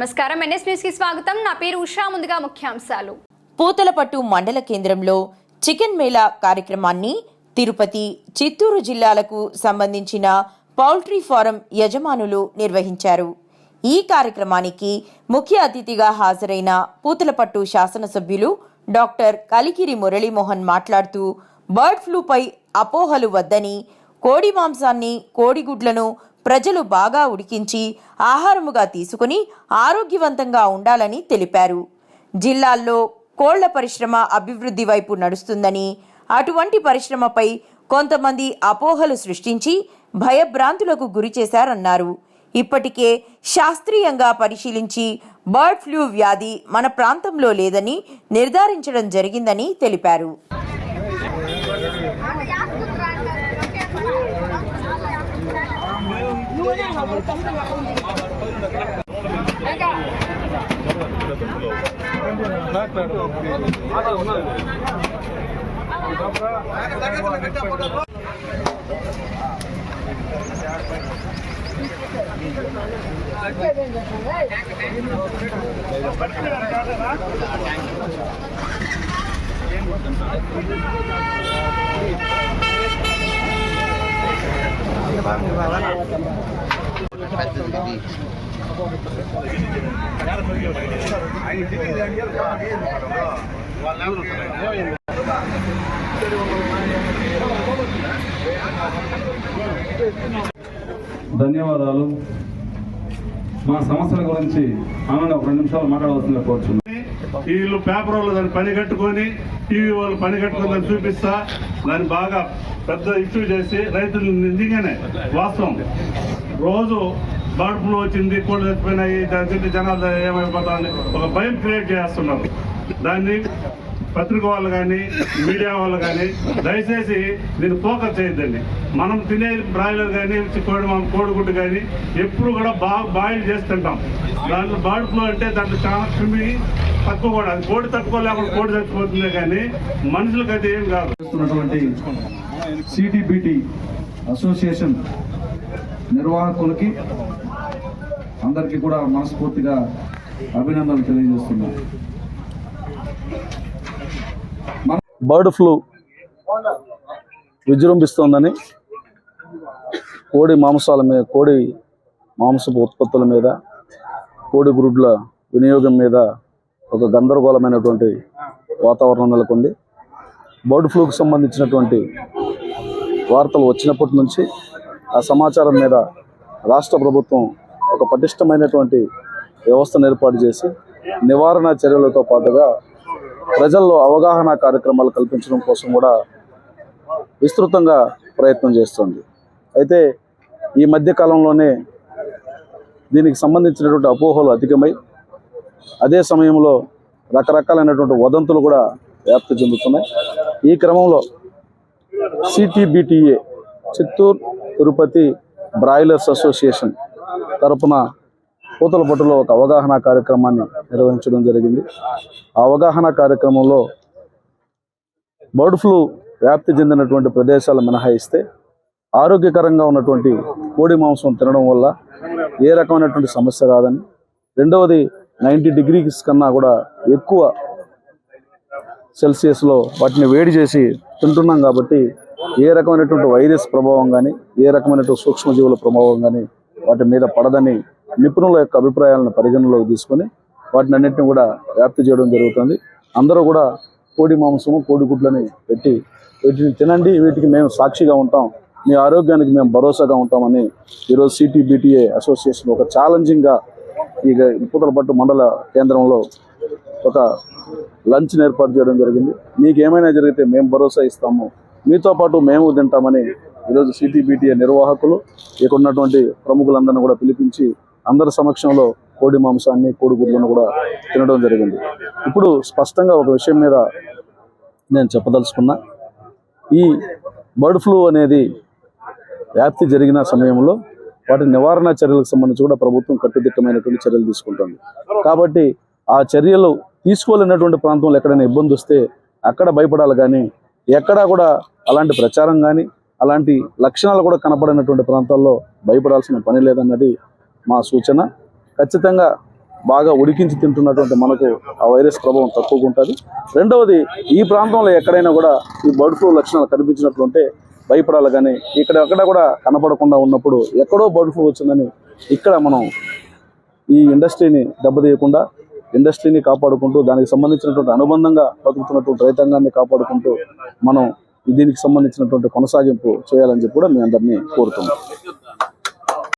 నమస్కారం. ఎన్ఎస్ న్యూస్కి స్వాగతం. నా పేరు ఉషా. ముందుగా ముఖ్యాంశాలు. పూతలపట్టు మండల కేంద్రంలో చికెన్ మేళా కార్యక్రమాన్ని తిరుపతి చిత్తూరు జిల్లాలకు సంబంధించిన పౌల్ట్రీ ఫారం యజమానులు నిర్వహించారు. ఈ కార్యక్రమానికి ముఖ్య అతిథిగా హాజరైన పూతలపట్టు శాసనసభ్యులు డాక్టర్ కలికిరి మురళీమోహన్ మాట్లాడుతూ బర్డ్ ఫ్లూపై అపోహలు వద్దని కోడి మాంసాన్ని కోడిగుడ్లను ప్రజలు బాగా ఉడికించి ఆహారముగా తీసుకుని ఆరోగ్యవంతంగా ఉండాలని తెలిపారు. జిల్లాల్లో కోళ్ళ పరిశ్రమ అభివృద్ధి వైపు నడుస్తుందని అటువంటి పరిశ్రమపై కొంతమంది అపోహలు సృష్టించి భయభ్రాంతులకు గురి చేశారన్నారు. ఇప్పటికే శాస్త్రీయంగా పరిశీలించి బర్డ్ ఫ్లూ వ్యాధి మన ప్రాంతంలో లేదని నిర్ధారించడం జరిగిందని తెలిపారు. ఏం ధన్యవాదాలు. మా సమస్యల గురించి ఆనంద ఒక రెండు నిమిషాలు మాట్లాడవలసిందిగా కోరుచున్నాను. వీళ్ళు పేపర్ వాళ్ళు దాన్ని పని కట్టుకొని టీవీ వాళ్ళు పని కట్టుకుందని దాన్ని చూపిస్తా. దాన్ని బాగా పెద్ద ఇష్యూ చేసి రైతులు నిజంగానే వాస్తవం. రోజు బర్డ్ వచ్చింది కోళ్ళు చచ్చిపోయినాయి దాని తింటే జనాలు ఏమైపోతానని ఒక భయం క్రియేట్ చేస్తున్నారు. దాన్ని పత్రిక వాళ్ళు కానీ మీడియా వాళ్ళు కానీ దయచేసి దీన్ని ఫోకస్ చేయొద్దండి. మనం తినే బ్రాయిలర్ కానీ కోడి మనం కోడిగుడ్డు కానీ ఎప్పుడు కూడా బాగా బాయిల్ చేసి తింటాం. దాంట్లో బర్డ్ ఫ్లూ అంటే దాంట్లో చాలా క్రిమి తక్కువ కూడా. అది కోడి తక్కువ లేకుండా కోడి చచ్చిపోతుందే కానీ మనుషులకు అయితే ఏం కాదు. చేస్తున్నటువంటి అసోసియేషన్ నిర్వాహకులకి అందరికీ కూడా మనస్ఫూర్తిగా అభినందనలు తెలియజేస్తున్నాను బర్డ్ ఫ్లూ విజృంభిస్తోందని కోడి మాంసాల మీద కోడి మాంసపు ఉత్పత్తుల మీద కోడి గుడ్ల వినియోగం మీద ఒక గందరగోళమైనటువంటి వాతావరణం నెలకొంది. బర్డ్ ఫ్లూకి సంబంధించినటువంటి వార్తలు వచ్చినప్పటి నుంచి ఆ సమాచారం మీద రాష్ట్ర ప్రభుత్వం ఒక పటిష్టమైనటువంటి వ్యవస్థను ఏర్పాటు చేసి నివారణ చర్యలతో పాటుగా ప్రజల్లో అవగాహన కార్యక్రమాలు కల్పించడం కోసం కూడా విస్తృతంగా ప్రయత్నం చేస్తుంది. అయితే ఈ మధ్య కాలంలోనే దీనికి సంబంధించినటువంటి అపోహలు అధికమై అదే సమయంలో రకరకాలైనటువంటి వదంతులు కూడా వ్యాప్తి చెందుతున్నాయి. ఈ క్రమంలో సిటీబిటిఏ చిత్తూరు తిరుపతి బ్రాయిలర్స్ అసోసియేషన్ తరపున పూతలపట్టులో ఒక అవగాహన కార్యక్రమాన్ని నిర్వహించడం జరిగింది. ఆ అవగాహన కార్యక్రమంలో బర్డ్ ఫ్లూ వ్యాప్తి చెందినటువంటి ప్రదేశాలు మినహాయిస్తే ఆరోగ్యకరంగా ఉన్నటువంటి కోడి మాంసం తినడం వల్ల ఏ రకమైనటువంటి సమస్య రాదని రెండవది నైంటీ డిగ్రీస్ కన్నా కూడా ఎక్కువ సెల్సియస్లో వాటిని వేడి చేసి తింటున్నాం కాబట్టి ఏ రకమైనటువంటి వైరస్ ప్రభావం కానీ ఏ రకమైనటువంటి సూక్ష్మజీవుల ప్రభావం కానీ వాటి మీద పడదని నిపుణుల యొక్క అభిప్రాయాలను పరిగణలోకి తీసుకొని వాటిని అన్నింటినీ కూడా వ్యాప్తి చేయడం జరుగుతుంది. అందరూ కూడా కోడి మాంసము కోడి గుడ్లని పెట్టి వీటిని తినండి వీటికి మేము సాక్షిగా ఉంటాం. మీ ఆరోగ్యానికి మేము భరోసాగా ఉంటామని ఈరోజు సిటీబిటిఏ అసోసియేషన్ ఒక ఛాలెంజింగ్గా ఈ పుతలపట్టు మండల కేంద్రంలో ఒక లంచ్ని ఏర్పాటు చేయడం జరిగింది. మీకు ఏమైనా జరిగితే మేము భరోసా ఇస్తాము. మీతో పాటు మేము తింటామని ఈరోజు సిటీబిటిఏ నిర్వాహకులు ఇక్కడ ఉన్నటువంటి ప్రముఖులందరినీ కూడా పిలిపించి అందరి సమక్షంలో కోడి మాంసాన్ని కోడిగుడ్లను కూడా తినడం జరిగింది. ఇప్పుడు స్పష్టంగా ఒక విషయం మీద నేను చెప్పదలుచుకున్నా. ఈ బర్డ్ ఫ్లూ అనేది వ్యాప్తి జరిగిన సమయంలో వాటి నివారణ చర్యలకు సంబంధించి కూడా ప్రభుత్వం కట్టుదిట్టమైనటువంటి చర్యలు తీసుకుంటుంది. కాబట్టి ఆ చర్యలు తీసుకోలేనటువంటి ప్రాంతంలో ఎక్కడైనా ఇబ్బంది వస్తే అక్కడ భయపడాలి కానీ ఎక్కడా కూడా అలాంటి ప్రచారం కానీ అలాంటి లక్షణాలు కూడా కనపడినటువంటి ప్రాంతాల్లో భయపడాల్సిన పని లేదన్నది మా సూచన. ఖచ్చితంగా బాగా ఉడికించి తింటున్నటువంటి మనకు ఆ వైరస్ ప్రభావం తక్కువగా ఉంటుంది. రెండవది ఈ ప్రాంతంలో ఎక్కడైనా కూడా ఈ బర్డ్ ఫ్లూ లక్షణాలు కనిపించినట్లుంటే భయపడాలి కానీ ఇక్కడ ఎక్కడ కూడా కనపడకుండా ఉన్నప్పుడు ఎక్కడో బర్డ్ ఫ్లూ వచ్చిందని ఇక్కడ మనం ఈ ఇండస్ట్రీని దెబ్బతీయకుండా ఇండస్ట్రీని కాపాడుకుంటూ దానికి సంబంధించినటువంటి అనుబంధంగా బతుకుతున్నటువంటి రైతాంగాన్ని కాపాడుకుంటూ మనం దీనికి సంబంధించినటువంటి కొనసాగింపు చేయాలని చెప్పి కూడా మీ అందరినీ కోరుతున్నాం.